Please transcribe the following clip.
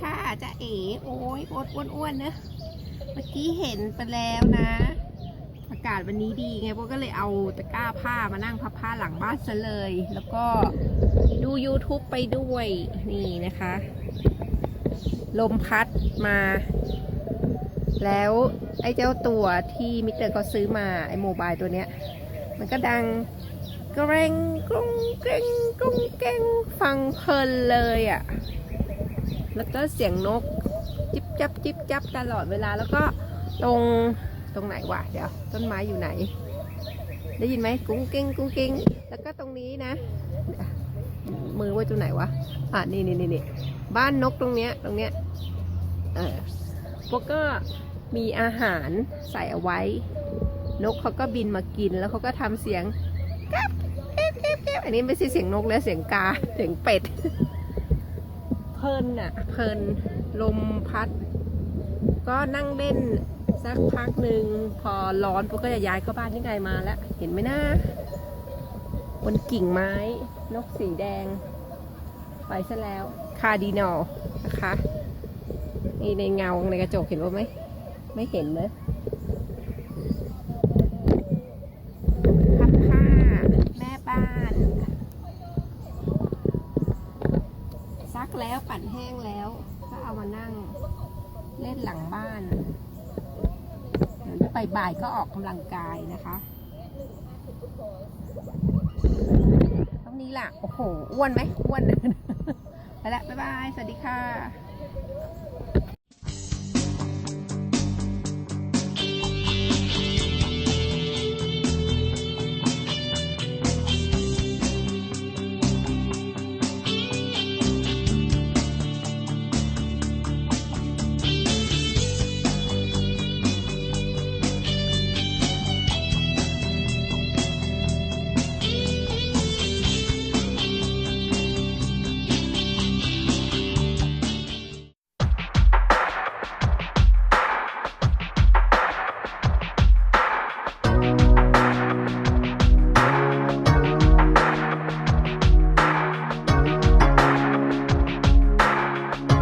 ค่ะเจ๊โอ้ยอดอ้วนๆนะเมื่อกี้เห็นไปแล้วนะอากาศวันนี้ดีไงพวกก็เลยเอาตะกร้าผ้ามานั่งพับผ้าหลังบ้านซะเลย แล้วก็ดู YouTube ไปด้วยนี่นะคะ ลมพัดมา แล้วไอ้เจ้าตัวที่มิสเตอร์เขาซื้อมา ไอ้โมบายตัวเนี้ย มันก็ดังกระเรงกรุงเกรงกรุงเกรงฟังเพลินเลยอะ่ะ แล้วก็เสียงนกจิบจับจิบจับตลอดเวลาแล้วก็ตรงตรงไหนวะเดี๋ยวต้นไม้อยู่ไหน ได้ยินไหมกุ้งเก้งกุ้งเก้งแล้วก็ตรงนี้นะมือไว้ตรงไหนวะอะนี่นี่นี่นี่บ้านนกตรงเนี้ยตรงเนี้ยเออพวกก็มีอาหารใส่เอาไว้ นกเขาก็บินมากินแล้วเขาก็ทำเสียงแก๊บแก๊บแก๊บแก๊บอันนี้ไม่ใช่เสียงนกแล้วเสียงกาเสียงเป็ด เพลินอะเพลินลมพัด ก็นั่งเล่นสักพักหนึ่งพอร้อนปุ๊บก็จะย้ายเข้าบ้านที่ไงมาแล้ว เห็นไหมนะบนกิ่งไม้ นกสีแดง ไปซะแล้วคาร์ดินอลนะคะนี่ในเงาในกระจกเห็นว่าไหมไม่เห็นเลยพับผ้าแม่บ้าน ซั กแล้วปั่นแห้งแล้ว ก็เอามานั่งเล่นหลังบ้าน เดี๋ยวไปบ่ายก็ออกกำลังกายนะคะตรงนี้ล่ะ โอ้โห อ้วนไหมอ้วน ไปละ บ๊ายบาย สวัสดีค่ะ